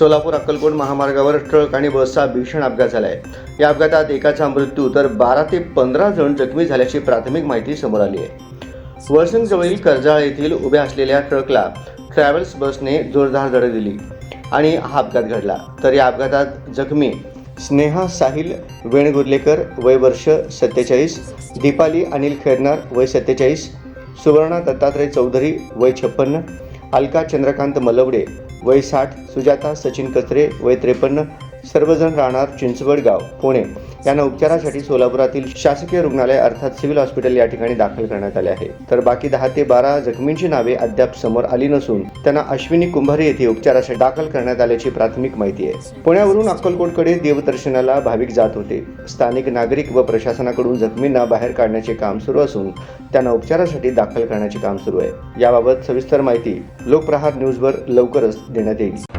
सोलापूर अक्कलकोट महामार्गावर ट्रक आणि बसचा भीषण अपघात झाला आहे या अपघातात एकाचा मृत्यू तर बारा ते पंधरा जण जखमी झाल्याची प्राथमिक माहिती समोर आली आहे. वळसंग जवळील कर्जाळ येथील उभ्या असलेल्या ट्रकला ट्रॅव्हल्स बसने जोरदार धडक दिली आणि हा अपघात घडला. तर या अपघातात जखमी स्नेहा साहिल वेणगुर्लेकर वय वर्ष सत्तेचाळीस दीपाली अनिल खेरनार वय सत्तेचाळीस सुवर्णा दत्तात्रय चौधरी वय छप्पन्न अलका चंद्रकांत मलवडे वय साठ सुजाता सचिन कचरे वय त्रेपन्न सर्वजण राहणार चिंचवडगाव पुणे. यांना उपचारासाठी सोलापुरातील शासकीय रुग्णालय अर्थात सिव्हिल हॉस्पिटल या ठिकाणी दाखल करण्यात आले आहे. तर बाकी दहा ते बारा जखमींची नावे अद्याप समोर आली नसून त्यांना अश्विनी कुंभारे येथे उपचारासाठी दाखल करण्यात आल्याची प्राथमिक माहिती आहे. पुण्यावरून अक्कलकोटकडे देवदर्शनाला भाविक जात होते. स्थानिक नागरिक व प्रशासनाकडून जखमींना बाहेर काढण्याचे काम सुरू असून त्यांना उपचारासाठी दाखल करण्याचे काम सुरू आहे. याबाबत सविस्तर माहिती लोकप्रहार न्यूजवर लवकरच देण्यात येईल.